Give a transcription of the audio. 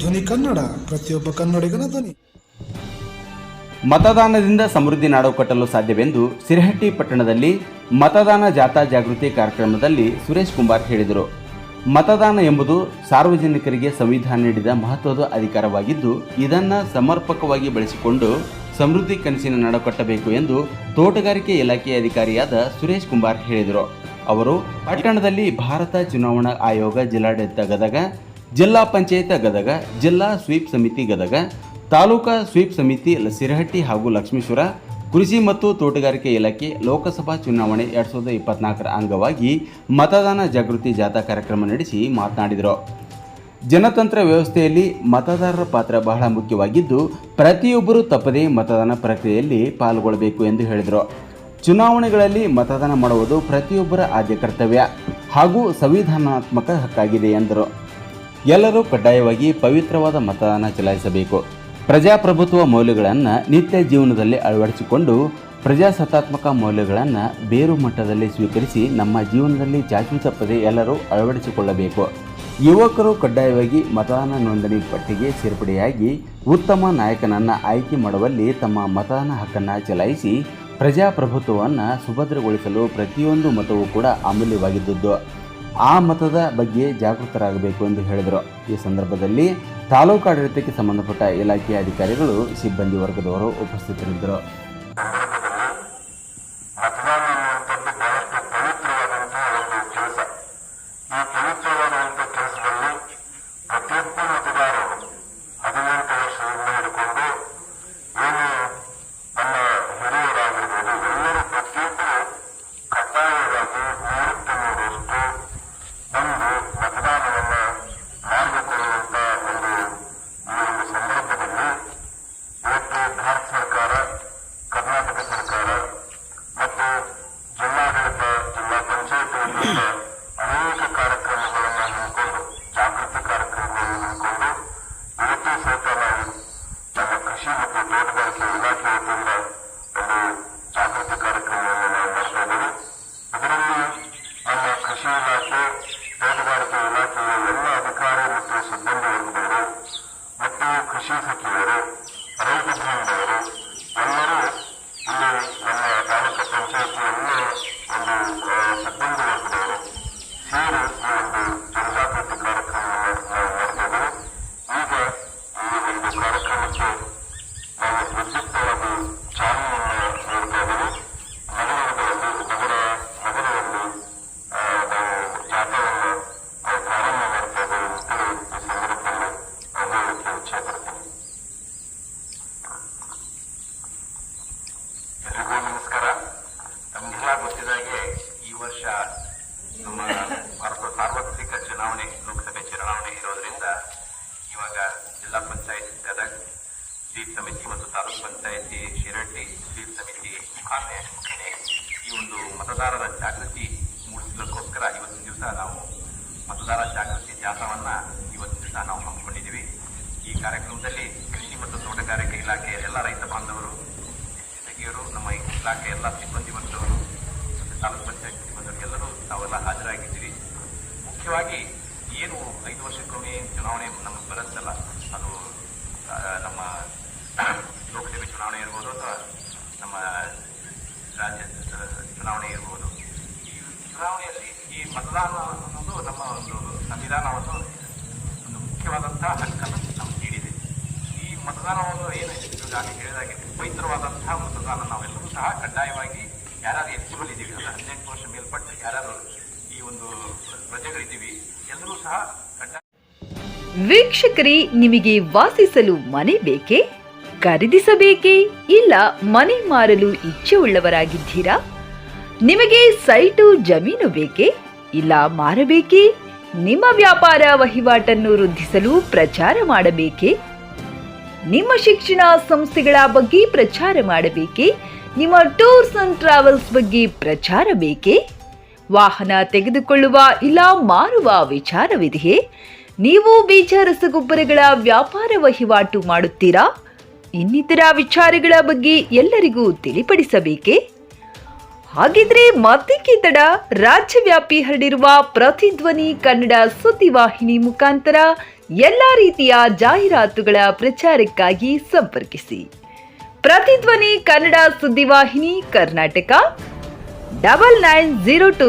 ಧ್ವನಿ ಕನ್ನಡ, ಪ್ರತಿಯೊಬ್ಬ ಕನ್ನಡಿಗನ ಧ್ವನಿ. ಮತದಾನದಿಂದ ಸಮೃದ್ಧಿ ನಾಡು ಕಟ್ಟಲು ಸಾಧ್ಯವೆಂದು ಸಿರಹಟ್ಟಿ ಪಟ್ಟಣದಲ್ಲಿ ಮತದಾನ ಜಾಥಾ ಜಾಗೃತಿ ಕಾರ್ಯಕ್ರಮದಲ್ಲಿ ಸುರೇಶ್ ಕುಮಾರ್ ಹೇಳಿದರು. ಮತದಾನ ಎಂಬುದು ಸಾರ್ವಜನಿಕರಿಗೆ ಸಂವಿಧಾನ ನೀಡಿದ ಮಹತ್ವದ ಅಧಿಕಾರವಾಗಿದ್ದು, ಇದನ್ನು ಸಮರ್ಪಕವಾಗಿ ಬಳಸಿಕೊಂಡು ಸಮೃದ್ಧಿ ಕನಸಿನ ನಾಡು ಕಟ್ಟಬೇಕು ಎಂದು ತೋಟಗಾರಿಕೆ ಇಲಾಖೆಯ ಅಧಿಕಾರಿಯಾದ ಸುರೇಶ್ ಕುಮಾರ್ ಹೇಳಿದರು. ಅವರು, ಪಟ್ಟಣದಲ್ಲಿ ಭಾರತ ಚುನಾವಣಾ ಆಯೋಗ ಜಿಲ್ಲಾಡಳಿತ ಗದಗ ಜಿಲ್ಲಾ ಪಂಚಾಯತ ಗದಗ, ಜಿಲ್ಲಾ ಸ್ವೀಪ್ ಸಮಿತಿ ಗದಗ, ತಾಲೂಕಾ ಸ್ವೀಪ್ ಸಮಿತಿ ಸಿರಹಟ್ಟಿ ಹಾಗೂ ಲಕ್ಷ್ಮೇಶ್ವರ, ಕೃಷಿ ಮತ್ತು ತೋಟಗಾರಿಕೆ ಇಲಾಖೆ ಲೋಕಸಭಾ ಚುನಾವಣೆ ಎರಡು ಸಾವಿರದ ಇಪ್ಪತ್ನಾಲ್ಕರ ಅಂಗವಾಗಿ ಮತದಾನ ಜಾಗೃತಿ ಜಾಥಾ ಕಾರ್ಯಕ್ರಮ ನಡೆಸಿ ಮಾತನಾಡಿದರು. ಜನತಂತ್ರ ವ್ಯವಸ್ಥೆಯಲ್ಲಿ ಮತದಾರರ ಪಾತ್ರ ಬಹಳ ಮುಖ್ಯವಾಗಿದ್ದು, ಪ್ರತಿಯೊಬ್ಬರೂ ತಪ್ಪದೇ ಮತದಾನ ಪ್ರಕ್ರಿಯೆಯಲ್ಲಿ ಪಾಲ್ಗೊಳ್ಳಬೇಕು ಎಂದು ಹೇಳಿದರು. ಚುನಾವಣೆಗಳಲ್ಲಿ ಮತದಾನ ಮಾಡುವುದು ಪ್ರತಿಯೊಬ್ಬರ ಆದ್ಯ ಕರ್ತವ್ಯ ಹಾಗೂ ಸಂವಿಧಾನಾತ್ಮಕ ಹಕ್ಕಾಗಿದೆ ಎಂದರು. ಎಲ್ಲರೂ ಕಡ್ಡಾಯವಾಗಿ ಪವಿತ್ರವಾದ ಮತದಾನ ಚಲಾಯಿಸಬೇಕು. ಪ್ರಜಾಪ್ರಭುತ್ವ ಮೌಲ್ಯಗಳನ್ನು ನಿತ್ಯ ಜೀವನದಲ್ಲಿ ಅಳವಡಿಸಿಕೊಂಡು ಪ್ರಜಾಸತ್ತಾತ್ಮಕ ಮೌಲ್ಯಗಳನ್ನು ಬೇರು ಮಟ್ಟದಲ್ಲಿ ಸ್ವೀಕರಿಸಿ ನಮ್ಮ ಜೀವನದಲ್ಲಿ ಜಾತಿ ತಪ್ಪದೆ ಎಲ್ಲರೂ ಅಳವಡಿಸಿಕೊಳ್ಳಬೇಕು. ಯುವಕರು ಕಡ್ಡಾಯವಾಗಿ ಮತದಾನ ನೋಂದಣಿ ಪಟ್ಟಿಗೆ ಸೇರ್ಪಡೆಯಾಗಿ ಉತ್ತಮ ನಾಯಕನನ್ನು ಆಯ್ಕೆ ಮಾಡುವಲ್ಲಿ ತಮ್ಮ ಮತದಾನ ಹಕ್ಕನ್ನು ಚಲಾಯಿಸಿ ಪ್ರಜಾಪ್ರಭುತ್ವವನ್ನು ಸುಭದ್ರಗೊಳಿಸಲು ಪ್ರತಿಯೊಂದು ಮತವೂ ಕೂಡ ಅಮೂಲ್ಯವಾಗಿದ್ದದ್ದು. ಆ ಮತದ ಬಗ್ಗೆ ಜಾಗೃತರಾಗಬೇಕು ಎಂದು ಹೇಳಿದರು. ಈ ಸಂದರ್ಭದಲ್ಲಿ ತಾಲೂಕು ಆಡಳಿತಕ್ಕೆ ಸಂಬಂಧಪಟ್ಟ ಇಲಾಖೆಯ ಅಧಿಕಾರಿಗಳು ಸಿಬ್ಬಂದಿ ವರ್ಗದವರು ಉಪಸ್ಥಿತರಿದ್ದರು. ಸಚಿವರು ರೈತ ಭವನದವರು ಎಲ್ಲರೂ ಇಲ್ಲಿ ಇವಾಗ ಜಿಲ್ಲಾ ಪಂಚಾಯತ್ ಗದಗ್ ಸ್ವೀಪ್ ಸಮಿತಿ ಮತ್ತು ತಾಲೂಕ್ ಪಂಚಾಯತಿ ಶಿರಟ್ಟಿ ಸ್ವೀಪ್ ಸಮಿತಿ ಮುಖಾಂತರ ಈ ಒಂದು ಮತದಾರರ ಜಾಗೃತಿ ಮೂಡಿಸಲಿಕ್ಕೋಸ್ಕರ ಇವತ್ತಿನ ದಿವಸ ನಾವು ಮತದಾರ ಜಾಗೃತಿ ಜಾಥಾವನ್ನು ಇವತ್ತಿನ ದಿವಸ ನಾವು ಹಮ್ಮಿಕೊಂಡಿದ್ದೀವಿ ಈ ಕಾರ್ಯಕ್ರಮದಲ್ಲಿ ಕೃಷಿ ಮತ್ತು ತೋಟಗಾರಿಕೆ ಇಲಾಖೆಯ ಎಲ್ಲ ರೈತ ಬಾಂಧವರು ಸಚಿವರು ನಮ್ಮ ಇಲಾಖೆ ಎಲ್ಲ ಸಿಬ್ಬಂದಿ ಬಂದವರು, ಮತ್ತು ತಾಲೂಕ್ ಪಂಚಾಯತ್ ಎಲ್ಲರೂ ತಾವೆಲ್ಲ ಹಾಜರಾಗಿದ್ದೀವಿ ಮುಖ್ಯವಾಗಿ ಏನು ಐದು ವರ್ಷಕ್ಕೊಮ್ಮೆ ಚುನಾವಣೆ ನಮಗೆ ಬರುತ್ತಲ್ಲ? ಅದು ನಮ್ಮ ಲೋಕಸಭೆ ಚುನಾವಣೆ ಇರ್ಬೋದು ಅಥವಾ ನಮ್ಮ ರಾಜ್ಯ ಚುನಾವಣೆ ಇರ್ಬೋದು. ಈ ಚುನಾವಣೆಯಲ್ಲಿ ಈ ಮತದಾನ ಅನ್ನೋದು ನಮ್ಮ ಒಂದು ಸಂವಿಧಾನವನ್ನು ಒಂದು ಮುಖ್ಯವಾದಂತಹ ಹಕ್ಕನ್ನು ನಮ್ಗೆ ನೀಡಿದೆ ಈ ಮತದಾನವನ್ನು ಏನು ಈಗಾಗಲೇ ಹೇಳಿದಾಗೆ ಪವಿತ್ರವಾದಂತಹ ಮತದಾನ ನಾವೆಲ್ಲರೂ ಸಹ ಕಡ್ಡಾಯವಾಗಿ ಯಾರ್ಯಾರು ಎಲಿಜಿಬಲ್ ಅಂದರೆ ಹದಿನೆಂಟು ವರ್ಷ ಮೇಲ್ಪಟ್ಟು ಯಾರ್ಯಾರು ಈ ಒಂದು ಪ್ರಜೆಗಳಿದ್ದೀವಿ ವೀಕ್ಷಕರೇ, ನಿಮಗೆ ವಾಸಿಸಲು ಮನೆ ಬೇಕೇ? ಖರೀದಿಸಬೇಕೇ? ಇಲ್ಲ, ಮನೆ ಮಾರಲು ಇಚ್ಛೆ ಉಳ್ಳವರಾಗಿದ್ದೀರಾ ನಿಮಗೆ ಸೈಟು, ಜಮೀನು ಬೇಕೇ? ಇಲ್ಲ, ಮಾರಬೇಕೇ? ನಿಮ್ಮ ವ್ಯಾಪಾರ ವಹಿವಾಟನ್ನು ವೃದ್ಧಿಸಲು ಪ್ರಚಾರ ಮಾಡಬೇಕೇ? ನಿಮ್ಮ ಶಿಕ್ಷಣ ಸಂಸ್ಥೆಗಳ ಬಗ್ಗೆ ಪ್ರಚಾರ ಮಾಡಬೇಕೇ? ನಿಮ್ಮ ಟೂರ್ಸ್ ಅಂಡ್ ಟ್ರಾವೆಲ್ಸ್ ಬಗ್ಗೆ ಪ್ರಚಾರ ಬೇಕೇ? ವಾಹನ ತೆಗೆದುಕೊಳ್ಳುವ ಇಲ್ಲ ಮಾರುವ ವಿಚಾರವಿದೆಯೇ? ನೀವು ಬೀಜ ರಸಗೊಬ್ಬರಗಳ ವ್ಯಾಪಾರ ವಹಿವಾಟು ಮಾಡುತ್ತೀರಾ? ಇನ್ನಿತರ ವಿಚಾರಗಳ ಬಗ್ಗೆ ಎಲ್ಲರಿಗೂ ತಿಳಿಪಡಿಸಬೇಕೇ? ಹಾಗಿದ್ರೆ ಮತ್ತೇಕೆ ತಡ? ರಾಜ್ಯವ್ಯಾಪಿ ಹರಡಿರುವ ಪ್ರತಿಧ್ವನಿ ಕನ್ನಡ ಸುದ್ದಿವಾಹಿನಿ ಮುಖಾಂತರ ಎಲ್ಲ ರೀತಿಯ ಜಾಹೀರಾತುಗಳ ಪ್ರಚಾರಕ್ಕಾಗಿ ಸಂಪರ್ಕಿಸಿ. ಪ್ರತಿಧ್ವನಿ Kannada ಸುದ್ದಿವಾಹಿನಿ Karnataka double nine zero to